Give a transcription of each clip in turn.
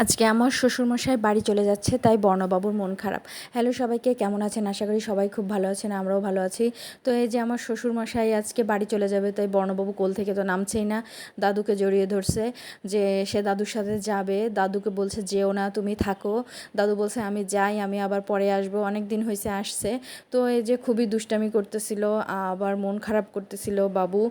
আজকে আমার শ্বশুরমশাই বাড়ি চলে যাচ্ছে, তাই বর্ণবাবুর মন খারাপ। হ্যালো সবাইকে, কেমন আছেন? আশা করি সবাই খুব ভালো আছেন, আমরাও ভালো আছি। তো এই যে আমার শ্বশুরমশাই আজকে বাড়ি চলে যাবে, তাই বর্ণবাবু কোল থেকে তো নামছেই না, দাদুকে জড়িয়ে ধরছে যে সে দাদুর সাথে যাবে। দাদুকে বলছে, যেও না, তুমি থাকো। দাদু বলছে, আমি যাই, আমি আবার পরে আসব। অনেক দিন হয়েছে আসছে। তো এই যে খুবই দুষ্টামি করতেছিল, আবার মন খারাপ করতেছিল বাবু।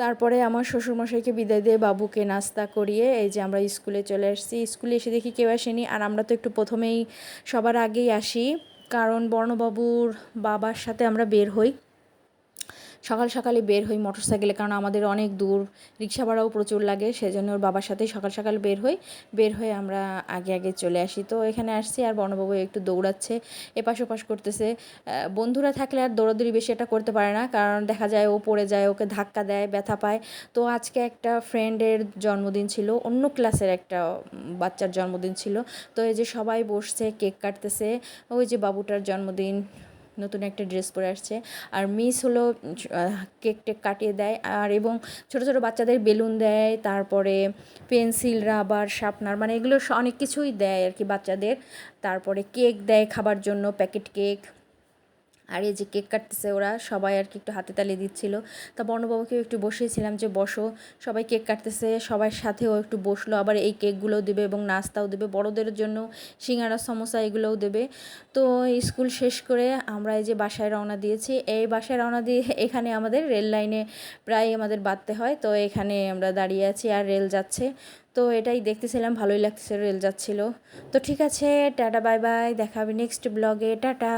তারপরে আমার শ্বশুরমশাইকে বিদায় দিয়ে বাবুকে নাস্তা করিয়ে এই যে আমরা স্কুলে চলে আসছি। স্কুলে এসে দেখি কেউ আসেনি। আর আমরা তো একটু প্রথমেই সবার আগেই আসি। কারণ বর্ণবাবুর বাবার সাথে আমরা বের হই। সকাল সকালে বের হই মোটর সাইকেলে কারণ আমাদের অনেক দূর রিক্সা ভাড়াও প্রচুর লাগে, সেজন্য ওর বাবার সাথেই সকাল সকাল বের হই। বের হয়ে আমরা আগে আগে চলে আসি। তো এখানে আসছি আর বর্ণবাবু একটু দৌড়াচ্ছে, এপাশ ওপাশ করতেছে। বন্ধুরা থাকলে আর দৌড়াদৌড়ি বেশি এটা করতে পারে না, কারণ দেখা যায় ও পড়ে যায়, ওকে ধাক্কা দেয়, ব্যথা পায়। তো আজকে একটা ফ্রেন্ডের জন্মদিন ছিল, অন্য ক্লাসের একটা বাচ্চার জন্মদিন ছিল। তো এই যে সবাই বসছে, কেক কাটতেছে, ওই যে বাবুটার জন্মদিন নতুন একটা ড্রেস পরে আসছে। আর মিস হলো কেক টেক কাটিয়ে দেয়। আর এবং ছোটো ছোটো বাচ্চাদের বেলুন দেয়, তারপরে পেন্সিল রাবার শার্পনার মানে এগুলো অনেক কিছুই দেয় আর কি বাচ্চাদের। তারপরে কেক দেয় খাবার জন্য প্যাকেট কেক আর এই যে কেক কাটতেছে ওরা, সবাই আর কি একটু হাতে তালি দিচ্ছিল। তা বর্ণবাবুকেও একটু বসেছিলাম যে বসো, সবাই কেক কাটতেছে, সবার সাথেও একটু বসল, আবার এই কেকগুলোও দেবে এবং নাস্তাও দেবে, বড়দের জন্য সিঙ্গারা, সমোসা এগুলোও দেবে। তো স্কুল শেষ করে আমরা এই যে বাসায় রওনা দিয়েছি। এই বাসায় রওনা দিয়ে এখানে আমাদের রেল লাইনে প্রায় আমাদের বাঁধতে হয়। তো এখানে আমরা দাঁড়িয়ে আছি আর রেল যাচ্ছে। তো এটাই দেখতেছিলাম, ভালোই লাগতেছে রেল যাচ্ছিল। তো ঠিক আছে, টাটা, বাই বাই, দেখা হবে নেক্সট ব্লগে। টাটা।